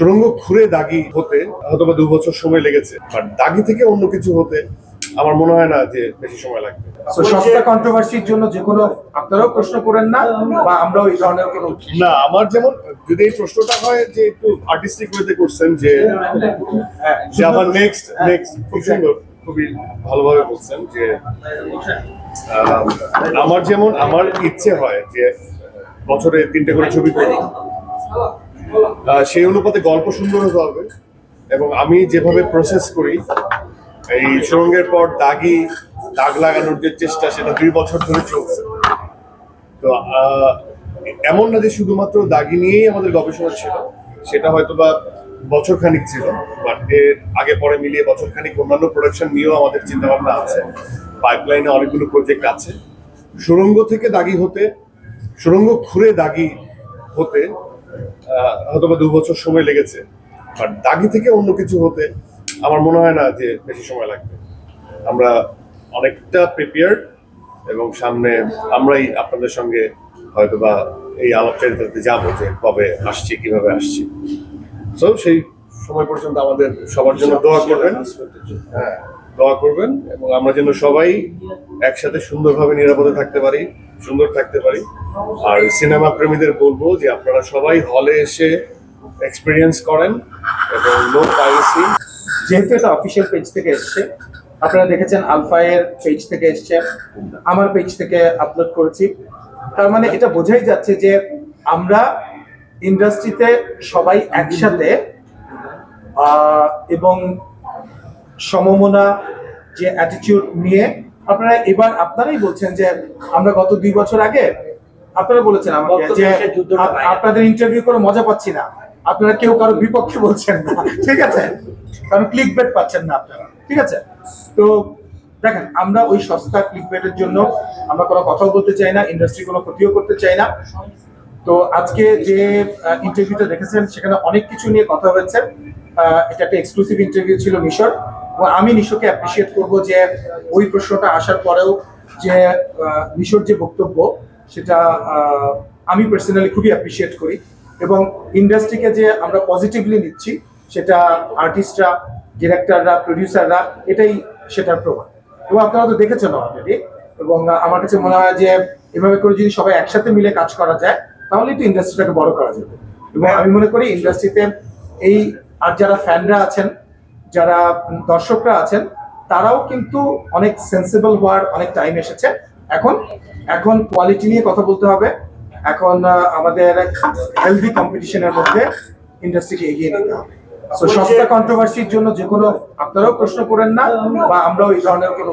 সুরঙ্গ খুঁড়ে দাগি হতে হয়তো বা দু বছর সময় লেগেছে বাট দাগি থেকে অন্য কিছু হতে আমার মনে হয় না যে বেশি সময় লাগবে। সস্তা কন্ট্রোভার্সির জন্য যে কোনো আপনারাও প্রশ্ন করেন না বা আমরাও এই ধরনের কোনো না আমার যেমন যদি এই প্রশ্নটা হয় যে একটু আর্টিস্টিক ওয়েতে করছেন যে যে আবার নেক্সট নেক্সট খুব সুন্দর খুবই ভালোভাবে বলছেন যে আমার যেমন আমার ইচ্ছে হয় যে বছরে তিনটে করে ছবি করি সেই অনুপাতে গল্প সুন্দর হতে হবে এবং আমি যেভাবে প্রসেস করি, এই সুরঙ্গের পর দাগি, দাগ লাগানোর যে চেষ্টা, সেটা দুই বছর ধরে চলছে। তো এমন না যে শুধুমাত্র দাগি নিয়েই আমাদের গবেষণা ছিল, সেটা হয়তো বা বছর খানিক ছিল বাট এর আগে পরে মিলিয়ে বছর খানিক অন্যান্য প্রোডাকশন নিয়েও আমাদের চিন্তা ভাবনা আছে পাইপলাইনে অনেকগুলো প্রজেক্ট আছে। সুরঙ্গ থেকে দাগি হতে, সুরঙ্গ খুঁড়ে দাগি হতে হয়তো বা দু বছর সময় লেগেছে বাট দাগি থেকে অন্য কিছু হতে আমার মনে হয় না যে বেশি সময় লাগবে। আমরা অনেকটা প্রিপেয়ার্ড এবং সামনে আমরাই আপনাদের সঙ্গে হয়তো বা এই আলাপচারিতাতে যাব যে কবে আসছি, কীভাবে আসছি। তো সেই সময় পর্যন্ত আমাদের সবার জন্য দোয়া করবেন। হ্যাঁ। দোয়া করবেন এবং আমরা যেন সবাই একসাথে সুন্দরভাবে নিরাপদে থাকতে পারি, সুন্দর থাকতে পারি। আর সিনেমা প্রেমীদের বলব যে আপনারা সবাই হলে এসে এক্সপিরিয়েন্স করেন এবং নো পাইরেসি যেহেতু এটা অফিসিয়াল পেজ থেকে এসছে, আপনারা দেখেছেন আলফায়ের পেজ থেকে এসছে, আমার পেজ থেকে আপলোড করেছি। তার মানে এটা বোঝাই যাচ্ছে যে আমরা ইন্ডাস্ট্রিতে সবাই একসাথে এবং সমমনা যে অ্যাটিটিউড নিয়ে আপনারা এবার আপনারাই বলছেন যে আমরা গত দুই বছর আগে আপনারা বলেছেন আমাকে যে আপ- আপনাদের ইন্টারভিউ করে মজা পাচ্ছি না। আপনারা কেউ কারও বিপক্ষে বলছেন না। ঠিক আছে? কারণ ক্লিক বেট পাচ্ছেন না আপনারা। ঠিক আছে? তো দেখেন আমরা ওই সস্তা ক্লিক বেটের জন্য আমরা কোনো কথাও বলতে চাই না ইন্ডাস্ট্রি কোনো ক্ষতিও করতে চাই না। তো আজকে যে ইন্টারভিউটা দেখেছেন সেখানে অনেক কিছু নিয়ে কথা হয়েছে। এটা একটা এক্সক্লুসিভ ইন্টারভিউ ছিল এবং আমি নিশোকে অ্যাপ্রিসিয়েট করব যে ওই প্রশ্নটা আসার পরেও যে নিশোর যে বক্তব্য, সেটা আমি পার্সোনালি খুবই অ্যাপ্রিসিয়েট করি। এবং ইন্ডাস্ট্রিকে যে আমরা পজিটিভলি নিচ্ছি, সেটা আর্টিস্টরা ডিরেক্টররা প্রডিউসাররা এটাই সেটার প্রমাণ। এবং আপনারা তো দেখেছেন অলরেডি এবং আমার কাছে মনে হয় যে, এভাবে করে যদি সবাই একসাথে মিলে কাজ করা যায়, তাহলেই তো ইন্ডাস্ট্রিটাকে বড় করা যাবে। এবং আমি মনে করি ইন্ডাস্ট্রিতে এই, আর যারা ফ্যানরা আছেন যারা দর্শকরা আছেন তারাও কিন্তু অনেক সেন্সিবল হওয়ার অনেক টাইম এসেছে। এখন এখন কোয়ালিটি নিয়ে কথা বলতে হবে। এখন আমাদের হেলদি কম্পিটিশনের মধ্যে ইন্ডাস্ট্রিকে এগিয়ে নিতে হবে। So, সস্তা কন্ট্রোভার্সির জন্য যে কোনো আপনারাও প্রশ্ন করেন না বা আমরাও এই ধরনের কোনো